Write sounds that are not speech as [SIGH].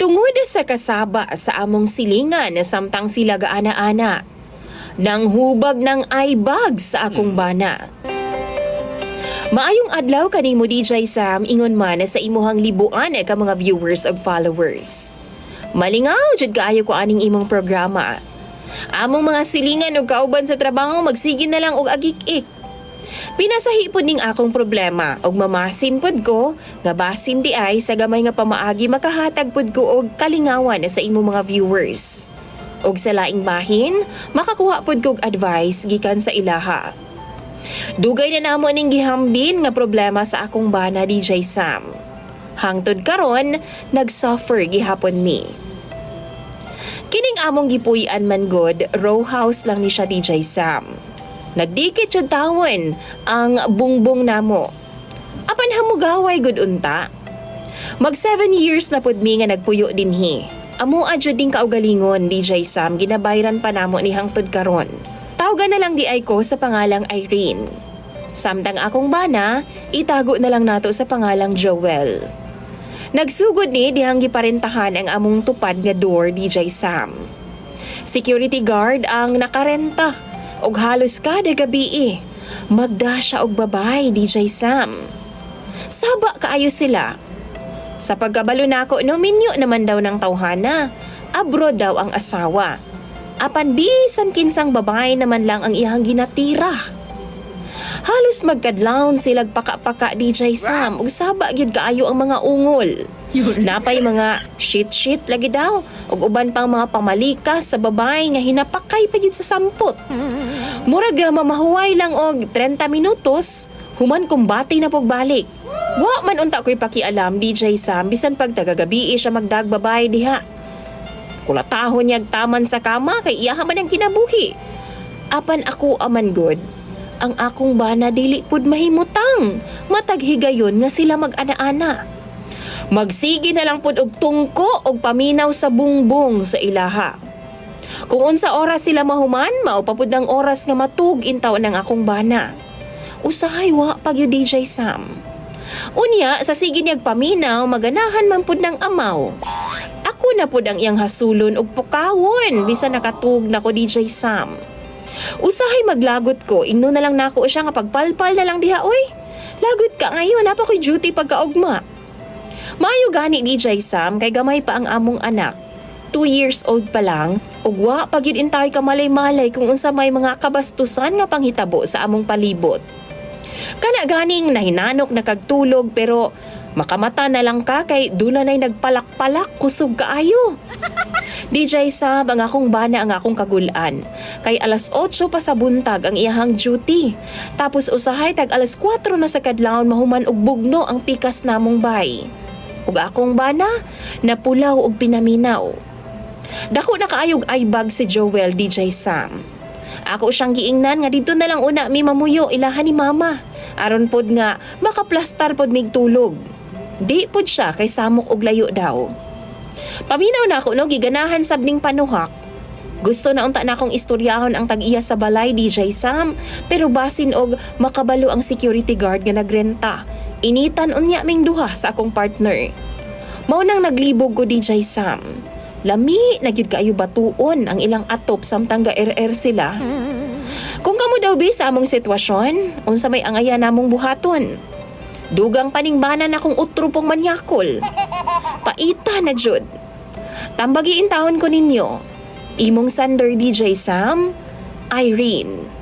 Tungod sa kasaba sa among silingan na samtang sila gaana-ana, nang hubag ng eyebag sa akong bana. Maayong adlaw kanimo DJ Sam ingon man sa imuhang libuan ka mga viewers ug followers. Malingaw jud kaayo ko aning imong programa. Among mga silingan ug kauban sa trabaho magsige na lang og agik-ik. Pinasahi pod ning akong problema ug mamasin pod ko nga basin di ay sa gamay nga pamaagi makahatag pod ko og kalingawan sa imong mga viewers. Og sa laing bahin, makakuha pod kog advice gikan sa ilaha. Dugay na namo ning gihambin nga problema sa akong bana DJ Sam. Hangtod karon, nag-suffer gihapon ni. Kining among gipuy-an man god, row house lang ni siya DJ Sam. Nagdikit jud tawon ang bungbong namo. Apan hamugaway gud unta. Mag 7 years na pud mi nga nagpuyo dinhi. Amo adyo ding kaugalingon DJ Sam ginabayran pa namo ni hangtod karon. Tawgan na lang di ay ko sa pangalang Irene. Samtang akong bana, itago na lang nato sa pangalang Joel. Nagsugod ni dihang giparentahan ang among tupad nga door DJ Sam. Security guard ang nakarenta og halos kada gabi eh. Magda siya og babay DJ Sam. Saba kaayo sila. Sa pagkabalo nako no minyo naman daw ng tawhana. Abroad daw ang asawa. Apan bisan kinsang babae naman lang ang iyang ginatira. Halos magkadlawn silag paka-paka DJ Sam ug saba gyud kaayo ang mga ungol. Napay mga shit-shit lagi daw ug uban pang mga pamalikas sa babae nga hinapakay pa gyud sa sampot. Murag mamahuway lang og 30 minutos, human kumbati na pog balik. Wa man unta ko'y pakialam DJ Sam bisan pag tagagabi siya magdagbabay diha. Kulatahon niya taman sa kama kay iyaha man ang kinabuhi. Apan ako aman good, ang akong bana dili pud mahimutang. Matag higayon nga sila mag-ana-ana. Magsige na lang pud og tungko og paminaw sa bungbong sa ilaha. Kung unsa oras sila mahuman, mao pa pud ang oras nga matug intaw ng akong bana. Usahay wa pag yu DJ Sam. Unya, sa sige niyag paminaw, maganahan man pud ng amaw. Ako na pud ang iyang hasulon og pukawon, bisan nakatug na ko DJ Sam. Usahay maglagot ko, ingno na lang nako siya nga pagpalpal na lang diha, oy. Lagot ka ngayon, napa ko'y duty pagkaugma. Mayo gani DJ Sam, kay gamay pa ang among anak. Two years old pa lang, ug wa pagid intay ka malay-malay kung unsa may mga kabastusan nga panghitabo sa among palibot. Kana ganing nahinanok na kagtulog pero makamata na lang ka kay dula nay nagpalak-palak kusog kaayo. [LAUGHS] DJ Sab ang akong bana ang akong kagulan. Kay alas 8 pa sa buntag ang iyahang duty. Tapos usahay tag alas 4 na sa kadlawon mahuman og bugno ang pikas namong bay. Ug akong bana napulaw og pinaminaw. Dako na kaayog bag si Joel DJ Sam. Ako siyang giingnan nga dito na lang una mi mamuyo ilahan ni mama. Aron pod nga makaplastar pod mig tulog. Di pod siya kay samok og layo daw. Paminaw na ako no giganahan sab ning panuhak. Gusto na unta na akong istoryahon ang tag-iya sa balay DJ Sam pero basin og makabalo ang security guard nga nagrenta. Initan unya ming duha sa akong partner. Mao nang naglibog ko DJ Sam. Lami na gyud kaayo batuon ang ilang atop samtang ga RR sila. Kung kamo daw bi sa among sitwasyon, unsa may angaya namong buhaton? Dugang paningbanan akong utrupong manyakol. Paita na jud. Tambagiin taon ko ninyo. Imong Sander DJ Sam, Irene.